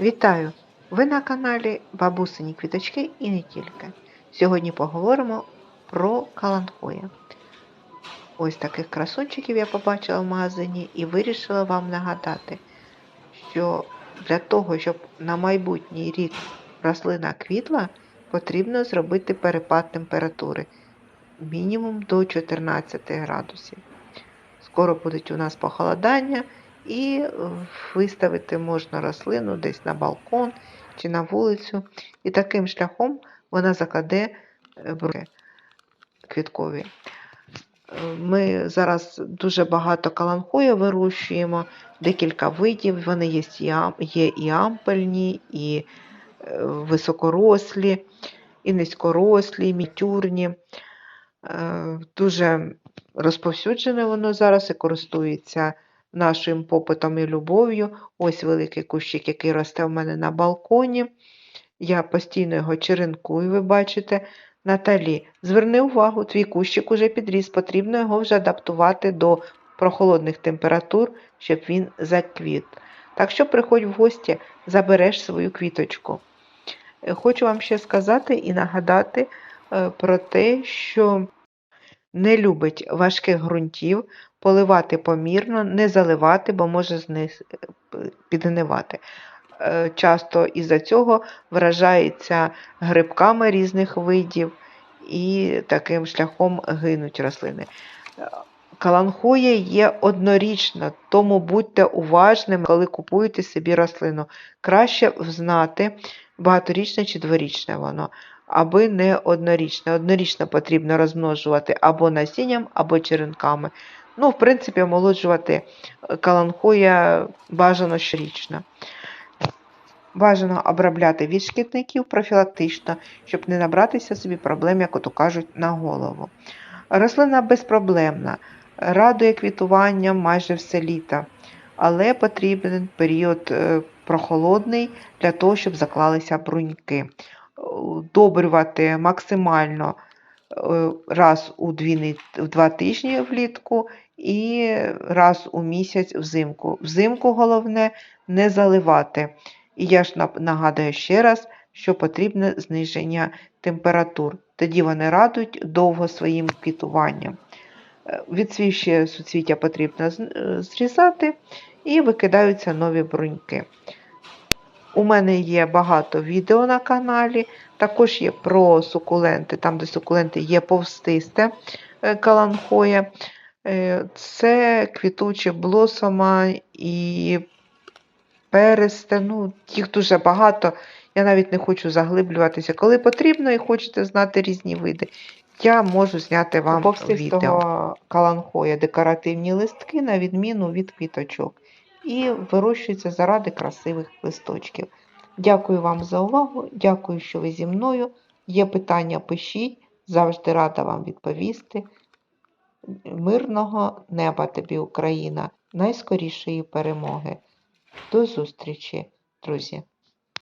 Вітаю! Ви на каналі Бабусині Квіточки і не тільки. Сьогодні поговоримо про каланхоя. Ось таких красунчиків я побачила в магазині і вирішила вам нагадати, що для того, щоб на майбутній рік рослина квітла, потрібно зробити перепад температури мінімум до 14 градусів. Скоро будуть у нас похолодання, і е, виставити можна рослину десь на балкон чи на вулицю. І таким шляхом вона закладе е, бруки квіткові. Е, Ми зараз дуже багато каланхою вирощуємо, декілька видів. Вони є і, ампельні, і високорослі, і низькорослі, і мініатюрні. Е, Дуже розповсюджене воно зараз і користується нашим попитом і любов'ю. Ось великий кущик, який росте в мене на балконі. Я постійно його черенкую, ви бачите. Наталі, зверни увагу, твій кущик уже підріс, потрібно його вже адаптувати до прохолодних температур, щоб він заквіт. Так що приходь в гості, забереш свою квіточку. Е, Хочу вам ще сказати і нагадати е, про те, що не любить важких ґрунтів, поливати помірно, не заливати, бо може знис... п- підгнивати. Е, Часто із-за цього вражається грибками різних видів і таким шляхом гинуть рослини. Е, Каланхоя є однорічна, тому будьте уважними, коли купуєте собі рослину. Краще знати, багаторічне чи дворічне воно аби не однорічне. Однорічно потрібно розмножувати або насінням, або черенками. Ну, в принципі, омолоджувати е, каланхоя бажано щорічно. Бажано обробляти від шкідників профілактично, щоб не набратися собі проблем, як ото кажуть, на голову. Рослина безпроблемна, радує квітуванням майже все літо, але потрібен період е, прохолодний для того, щоб заклалися бруньки удобрювати максимально раз у дві, в два тижні влітку і раз у місяць взимку. Взимку головне не заливати. І я ж нагадую ще раз, що потрібне зниження температур. Тоді вони радують довго своїм квітуванням. Е, Відсвівші суцвіття потрібно е, зрізати і викидаються нові бруньки. У мене є багато відео на каналі, також є про сукуленти, там, де сукуленти є повстисте е, каланхоя. Е, Це квітуче блосома і пересте. Ну, їх дуже багато. Я навіть не хочу заглиблюватися. Коли потрібно і хочете знати різні види, я можу зняти вам відео. каланхоя декоративні листки, на відміну від квіточок і вирощується заради красивих листочків. Дякую вам за увагу, дякую, що ви зі мною. Є питання, пишіть, завжди рада вам відповісти. Мирного неба тобі, Україна, найскорішої перемоги. До зустрічі, друзі!